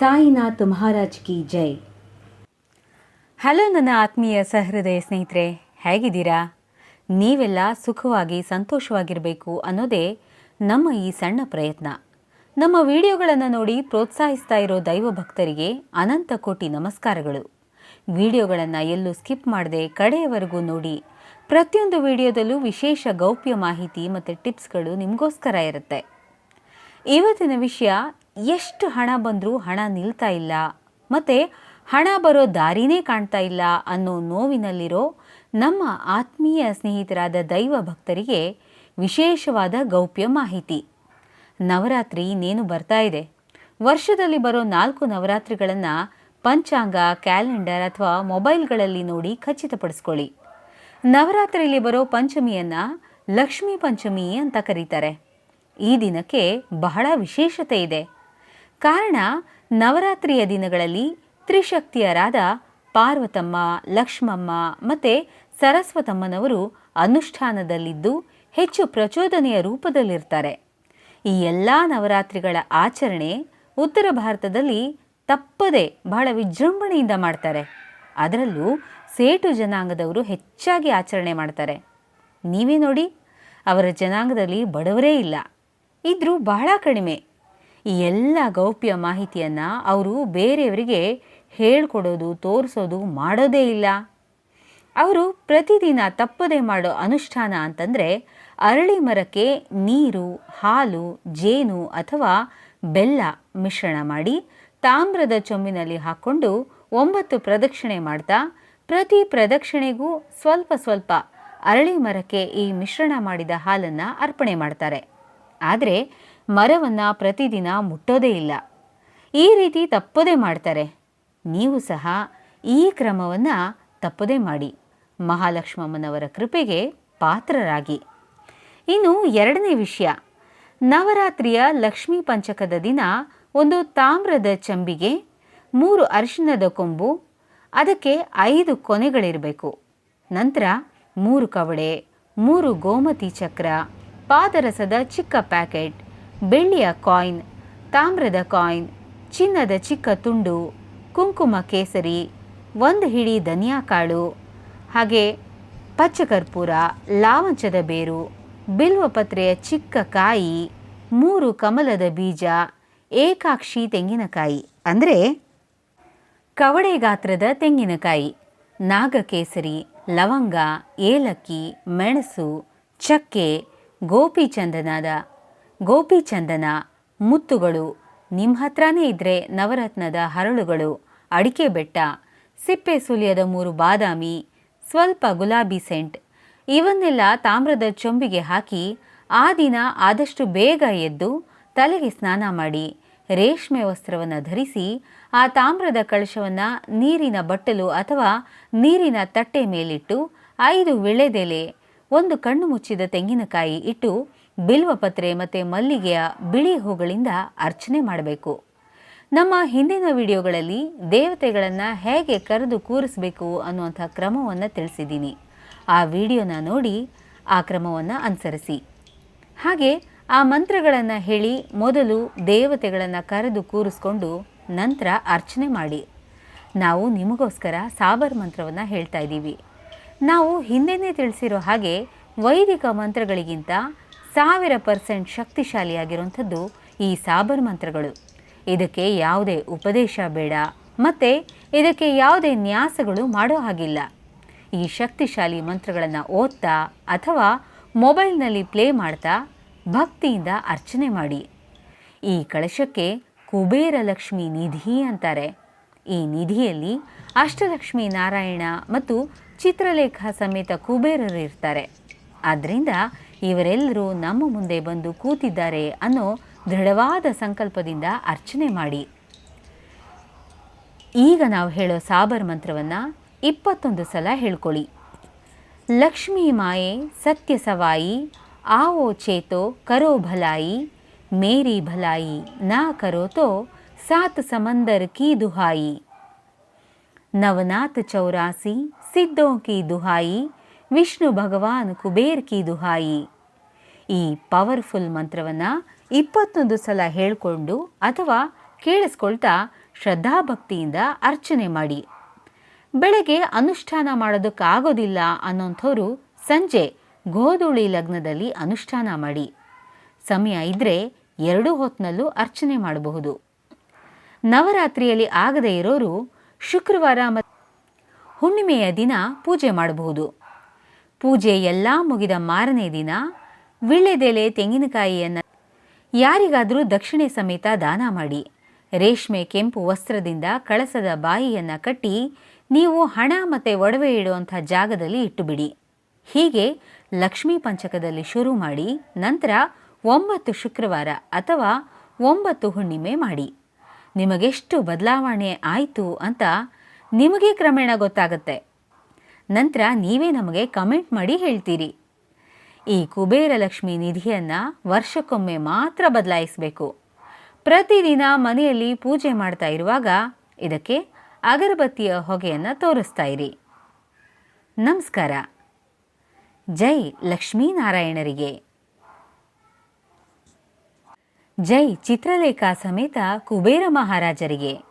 ಸಾಯಿನಾಥ್ ಮಹಾರಾಜ್ ಕಿ ಜೈ. ಹಲೋ ನನ್ನ ಆತ್ಮೀಯ ಸಹೃದಯ ಸ್ನೇಹಿತರೆ, ಹೇಗಿದ್ದೀರಾ? ನೀವೆಲ್ಲ ಸುಖವಾಗಿ ಸಂತೋಷವಾಗಿರಬೇಕು ಅನ್ನೋದೇ ನಮ್ಮ ಈ ಸಣ್ಣ ಪ್ರಯತ್ನ. ನಮ್ಮ ವಿಡಿಯೋಗಳನ್ನು ನೋಡಿ ಪ್ರೋತ್ಸಾಹಿಸ್ತಾ ಇರೋ ದೈವ ಭಕ್ತರಿಗೆ ಅನಂತ ಕೋಟಿ ನಮಸ್ಕಾರಗಳು. ವಿಡಿಯೋಗಳನ್ನು ಎಲ್ಲೂ ಸ್ಕಿಪ್ ಮಾಡದೆ ಕಡೆಯವರೆಗೂ ನೋಡಿ. ಪ್ರತಿಯೊಂದು ವಿಡಿಯೋದಲ್ಲೂ ವಿಶೇಷ ಗೌಪ್ಯ ಮಾಹಿತಿ ಮತ್ತು ಟಿಪ್ಸ್ಗಳು ನಿಮಗೋಸ್ಕರ ಇರುತ್ತೆ. ಇವತ್ತಿನ ವಿಷಯ ಎಷ್ಟು ಹಣ ಬಂದರೂ ಹಣ ನಿಲ್ತಾ ಇಲ್ಲ. ಮತ್ತು ಹಣ ಬರೋ ದಾರಿನೇ ಕಾಣ್ತಾ ಇಲ್ಲ ಅನ್ನೋ ನೋವಿನಲ್ಲಿರೋ ನಮ್ಮ ಆತ್ಮೀಯ ಸ್ನೇಹಿತರಾದ ದೈವ ಭಕ್ತರಿಗೆ ವಿಶೇಷವಾದ ಗೌಪ್ಯ ಮಾಹಿತಿ. ನವರಾತ್ರಿ ಇನ್ನೇನು ಬರ್ತಾ ಇದೆ? ವರ್ಷದಲ್ಲಿ ಬರೋ ನಾಲ್ಕು ನವರಾತ್ರಿಗಳನ್ನು ಪಂಚಾಂಗ, ಕ್ಯಾಲೆಂಡರ್ ಅಥವಾ ಮೊಬೈಲ್ಗಳಲ್ಲಿ ನೋಡಿ ಖಚಿತಪಡಿಸ್ಕೊಳ್ಳಿ. ನವರಾತ್ರಿಯಲ್ಲಿ ಬರೋ ಪಂಚಮಿಯನ್ನು ಲಕ್ಷ್ಮೀ ಪಂಚಮಿ ಅಂತ ಕರೀತಾರೆ. ಈ ದಿನಕ್ಕೆ ಬಹಳ ವಿಶೇಷತೆ ಇದೆ. ಕಾರಣ ನವರಾತ್ರಿಯ ದಿನಗಳಲ್ಲಿ ತ್ರಿಶಕ್ತಿಯರಾದ ಪಾರ್ವತಮ್ಮ, ಲಕ್ಷ್ಮಮ್ಮ ಮತ್ತು ಸರಸ್ವತಮ್ಮನವರು ಅನುಷ್ಠಾನದಲ್ಲಿದ್ದು ಹೆಚ್ಚು ಪ್ರಚೋದನೆಯ ರೂಪದಲ್ಲಿರ್ತಾರೆ. ಈ ಎಲ್ಲ ನವರಾತ್ರಿಗಳ ಆಚರಣೆ ಉತ್ತರ ಭಾರತದಲ್ಲಿ ತಪ್ಪದೆ ಬಹಳ ವಿಜೃಂಭಣೆಯಿಂದ ಮಾಡ್ತಾರೆ. ಅದರಲ್ಲೂ ಸೇಟು ಜನಾಂಗದವರು ಹೆಚ್ಚಾಗಿ ಆಚರಣೆ ಮಾಡ್ತಾರೆ. ನೀವೇ ನೋಡಿ, ಅವರ ಜನಾಂಗದಲ್ಲಿ ಬಡವರೇ ಇಲ್ಲ. ಇದ್ರೂ ಬಹಳ ಕಡಿಮೆ. ಈ ಎಲ್ಲ ಗೌಪ್ಯ ಮಾಹಿತಿಯನ್ನು ಅವರು ಬೇರೆಯವರಿಗೆ ಹೇಳ್ಕೊಡೋದು, ತೋರಿಸೋದು ಮಾಡೋದೇ ಇಲ್ಲ. ಅವರು ಪ್ರತಿದಿನ ತಪ್ಪದೆ ಮಾಡೋ ಅನುಷ್ಠಾನ ಅಂತಂದರೆ ಅರಳಿ ಮರಕ್ಕೆ ನೀರು, ಹಾಲು, ಜೇನು ಅಥವಾ ಬೆಲ್ಲ ಮಿಶ್ರಣ ಮಾಡಿ ತಾಮ್ರದ ಚೊಂಬಿನಲ್ಲಿ ಹಾಕ್ಕೊಂಡು ಒಂಬತ್ತು ಪ್ರದಕ್ಷಿಣೆ ಮಾಡ್ತಾ ಪ್ರತಿ ಪ್ರದಕ್ಷಿಣೆಗೂ ಸ್ವಲ್ಪ ಸ್ವಲ್ಪ ಅರಳಿ ಮರಕ್ಕೆ ಈ ಮಿಶ್ರಣ ಮಾಡಿದ ಹಾಲನ್ನು ಅರ್ಪಣೆ ಮಾಡ್ತಾರೆ. ಆದರೆ ಮರವನ್ನು ಪ್ರತಿದಿನ ಮುಟ್ಟೋದೇ ಇಲ್ಲ. ಈ ರೀತಿ ತಪ್ಪದೇ ಮಾಡ್ತಾರೆ. ನೀವು ಸಹ ಈ ಕ್ರಮವನ್ನು ತಪ್ಪದೇ ಮಾಡಿ. ಮಹಾಲಕ್ಷ್ಮಮ್ಮನವರ ಕೃಪೆಗೆ ಪಾತ್ರರಾಗಿ. ಇನ್ನು ಎರಡನೇ ವಿಷಯ. ನವರಾತ್ರಿಯ ಲಕ್ಷ್ಮೀ ಪಂಚಕದ ದಿನ ಒಂದು ತಾಮ್ರದ ಚಂಬಿಗೆ, ಮೂರು ಅರಿಶಿಣದ ಕೊಂಬು, ಅದಕ್ಕೆ ಐದು ಕೊನೆಗಳಿರಬೇಕು. ನಂತರ ಮೂರು ಕವಡೆ, ಮೂರು ಗೋಮತಿ ಚಕ್ರ, ಪಾದರಸದ ಚಿಕ್ಕ ಪ್ಯಾಕೆಟ್ ಬೆಳ್ಳಿಯ ಕಾಯಿನ್, ತಾಮ್ರದ ಕಾಯಿನ್, ಚಿನ್ನದ ಚಿಕ್ಕ ತುಂಡು, ಕುಂಕುಮ ಕೇಸರಿ, ಒಂದು ಹಿಡಿ ಧನಿಯಾ ಕಾಳು, ಹಾಗೆ ಪಚ್ಚಕರ್ಪೂರ, ಲಾವಂಚದ ಬೇರು, ಬಿಲ್ವಪತ್ರೆಯ ಚಿಕ್ಕ ಕಾಯಿ, ಮೂರು ಕಮಲದ ಬೀಜ, ಏಕಾಕ್ಷಿ ತೆಂಗಿನಕಾಯಿ. ಅಂದರೆ ಕವಡೆ ಗಾತ್ರದ ತೆಂಗಿನಕಾಯಿ, ನಾಗಕೇಸರಿ, ಲವಂಗ, ಏಲಕ್ಕಿ, ಮೆಣಸು, ಚಕ್ಕೆ, ಗೋಪಿಚಂದನದ ಗೋಪಿಚಂದನ ಮುತ್ತುಗಳು. ನಿಮ್ಮ ಹತ್ರನೇ ಇದ್ದರೆ ನವರತ್ನದ ಹರಳುಗಳು, ಅಡಿಕೆ ಬೆಟ್ಟ, ಸಿಪ್ಪೆ ಸುಲಿಯದ ಮೂರು ಬಾದಾಮಿ, ಸ್ವಲ್ಪ ಗುಲಾಬಿ ಸೆಂಟ್. ಇವನ್ನೆಲ್ಲ ತಾಮ್ರದ ಚೊಂಬಿಗೆ ಹಾಕಿ ಆ ದಿನ ಆದಷ್ಟು ಬೇಗ ಎದ್ದು ತಲೆಗೆ ಸ್ನಾನ ಮಾಡಿ, ರೇಷ್ಮೆ ವಸ್ತ್ರವನ್ನು ಧರಿಸಿ ಆ ತಾಮ್ರದ ಕಳಶವನ್ನು ನೀರಿನ ಬಟ್ಟಲು ಅಥವಾ ನೀರಿನ ತಟ್ಟೆ ಮೇಲಿಟ್ಟು ಐದು ವಿಳೆದೆಲೆ, ಒಂದು ಕಣ್ಣು ಮುಚ್ಚಿದ ತೆಂಗಿನಕಾಯಿ ಇಟ್ಟು ಬಿಲ್ವಪತ್ರೆ ಮತ್ತು ಮಲ್ಲಿಗೆಯ ಬಿಳಿ ಹೂಗಳಿಂದ ಅರ್ಚನೆ ಮಾಡಬೇಕು. ನಮ್ಮ ಹಿಂದಿನ ವಿಡಿಯೋಗಳಲ್ಲಿ ದೇವತೆಗಳನ್ನು ಹೇಗೆ ಕರೆದು ಕೂರಿಸಬೇಕು ಅನ್ನುವಂಥ ಕ್ರಮವನ್ನು ತಿಳಿಸಿದ್ದೀನಿ. ಆ ವಿಡಿಯೋನ ನೋಡಿ, ಆ ಕ್ರಮವನ್ನು ಅನುಸರಿಸಿ. ಹಾಗೆ ಆ ಮಂತ್ರಗಳನ್ನು ಹೇಳಿ ಮೊದಲು ದೇವತೆಗಳನ್ನು ಕರೆದು ಕೂರಿಸ್ಕೊಂಡು ನಂತರ ಅರ್ಚನೆ ಮಾಡಿ. ನಾವು ನಿಮಗೋಸ್ಕರ ಸಾಬರ್ ಮಂತ್ರವನ್ನು ಹೇಳ್ತಾ ಇದ್ದೀವಿ. ನಾವು ಹಿಂದೆನೇ ತಿಳಿಸಿರೋ ಹಾಗೆ ವೈದಿಕ ಮಂತ್ರಗಳಿಗಿಂತ ಸಾವಿರ ಪರ್ಸೆಂಟ್ ಶಕ್ತಿಶಾಲಿಯಾಗಿರುವಂಥದ್ದು ಈ ಸಾಬರ್ ಮಂತ್ರಗಳು. ಇದಕ್ಕೆ ಯಾವುದೇ ಉಪದೇಶ ಬೇಡ, ಮತ್ತು ಇದಕ್ಕೆ ಯಾವುದೇ ನ್ಯಾಸಗಳು ಮಾಡೋ ಹಾಗಿಲ್ಲ. ಈ ಶಕ್ತಿಶಾಲಿ ಮಂತ್ರಗಳನ್ನು ಓದ್ತಾ ಅಥವಾ ಮೊಬೈಲ್ನಲ್ಲಿ ಪ್ಲೇ ಮಾಡ್ತಾ ಭಕ್ತಿಯಿಂದ ಅರ್ಚನೆ ಮಾಡಿ. ಈ ಕಳಶಕ್ಕೆ ಕುಬೇರ ಲಕ್ಷ್ಮಿ ನಿಧಿ ಅಂತಾರೆ. ಈ ನಿಧಿಯಲ್ಲಿ ಅಷ್ಟಲಕ್ಷ್ಮಿ ನಾರಾಯಣ ಮತ್ತು ಚಿತ್ರಲೇಖ ಸಮೇತ ಕುಬೇರರು ಇರ್ತಾರೆ. ಆದ್ದರಿಂದ ಇವರೆಲ್ಲರೂ ನಮ್ಮ ಮುಂದೆ ಬಂದು ಕೂತಿದ್ದಾರೆ ಅನ್ನೋ ದೃಢವಾದ ಸಂಕಲ್ಪದಿಂದ ಅರ್ಚನೆ ಮಾಡಿ. ಈಗ ನಾವು ಹೇಳೋ ಸಾಬರ್ ಮಂತ್ರವನ್ನು ಇಪ್ಪತ್ತೊಂದು ಸಲ ಹೇಳ್ಕೊಳ್ಳಿ. ಲಕ್ಷ್ಮೀ ಮಾಯೆ ಸತ್ಯ ಸವಾಯಿ, ಆವೋ ಚೇತೋ ಕರೋ ಭಲಾಯಿ, ಮೇರಿ ಭಲಾಯಿ, ನಾ ಕರೋತೋ ಸಾತ್ ಸಮಂದರ್ ಕಿ ದುಹಾಯಿ. ನವನಾಥ ಚೌರಾಸಿ ಸಿದ್ಧೋ ಕಿ ದುಹಾಯಿ ವಿಷ್ಣು ಭಗವಾನ್ ಕುಬೇರ್ ಕಿ ದುಹಾಯಿ ಈ ಪವರ್ಫುಲ್ ಮಂತ್ರವನ್ನು ಇಪ್ಪತ್ತೊಂದು ಸಲ ಹೇಳಿಕೊಂಡು ಅಥವಾ ಕೇಳಿಸ್ಕೊಳ್ತಾ ಶ್ರದ್ಧಾಭಕ್ತಿಯಿಂದ ಅರ್ಚನೆ ಮಾಡಿ. ಬೆಳಗ್ಗೆ ಅನುಷ್ಠಾನ ಮಾಡೋದಕ್ಕಾಗೋದಿಲ್ಲ ಅನ್ನೋಂಥವ್ರು ಸಂಜೆ ಗೋಧೂಳಿ ಲಗ್ನದಲ್ಲಿ ಅನುಷ್ಠಾನ ಮಾಡಿ. ಸಮಯ ಇದ್ದರೆ ಎರಡೂ ಹೊತ್ತಿನಲ್ಲೂ ಅರ್ಚನೆ ಮಾಡಬಹುದು. ನವರಾತ್ರಿಯಲ್ಲಿ ಆಗದೇ ಇರೋರು ಶುಕ್ರವಾರ ಮತ್ತು ಹುಣ್ಣಿಮೆಯ ದಿನ ಪೂಜೆ ಮಾಡಬಹುದು. ಪೂಜೆ ಎಲ್ಲ ಮುಗಿದ ಮಾರನೇ ದಿನ ವಿಳ್ಳೆದೆಲೆ ತೆಂಗಿನಕಾಯಿಯನ್ನು ಯಾರಿಗಾದರೂ ದಕ್ಷಿಣೆ ಸಮೇತ ದಾನ ಮಾಡಿ. ರೇಷ್ಮೆ ಕೆಂಪು ವಸ್ತ್ರದಿಂದ ಕಳಸದ ಬಾಯಿಯನ್ನು ಕಟ್ಟಿ ನೀವು ಹಣ ಮತ್ತು ಒಡವೆ ಇಡುವಂಥ ಜಾಗದಲ್ಲಿ ಇಟ್ಟುಬಿಡಿ. ಹೀಗೆ ಲಕ್ಷ್ಮೀ ಪಂಚಕದಲ್ಲಿ ಶುರು ಮಾಡಿ ನಂತರ ಒಂಬತ್ತು ಶುಕ್ರವಾರ ಅಥವಾ ಒಂಬತ್ತು ಹುಣ್ಣಿಮೆ ಮಾಡಿ. ನಿಮಗೆಷ್ಟು ಬದಲಾವಣೆ ಆಯಿತು ಅಂತ ನಿಮಗೆ ಕ್ರಮೇಣ ಗೊತ್ತಾಗುತ್ತೆ. ನಂತರ ನೀವೇ ನಮಗೆ ಕಮೆಂಟ್ ಮಾಡಿ ಹೇಳ್ತೀರಿ. ಈ ಕುಬೇರ ಲಕ್ಷ್ಮಿ ನಿಧಿಯನ್ನು ವರ್ಷಕ್ಕೊಮ್ಮೆ ಮಾತ್ರ ಬದಲಾಯಿಸಬೇಕು. ಪ್ರತಿದಿನ ಮನೆಯಲ್ಲಿ ಪೂಜೆ ಮಾಡ್ತಾ ಇರುವಾಗ ಇದಕ್ಕೆ ಅಗರಬತ್ತಿಯ ಹೊಗೆಯನ್ನು ತೋರಿಸ್ತಾ ಇರಿ. ನಮಸ್ಕಾರ. ಜೈ ಲಕ್ಷ್ಮೀನಾರಾಯಣರಿಗೆ. ಜೈ ಚಿತ್ರಲೇಖಾ ಸಮೇತ ಕುಬೇರ ಮಹಾರಾಜರಿಗೆ.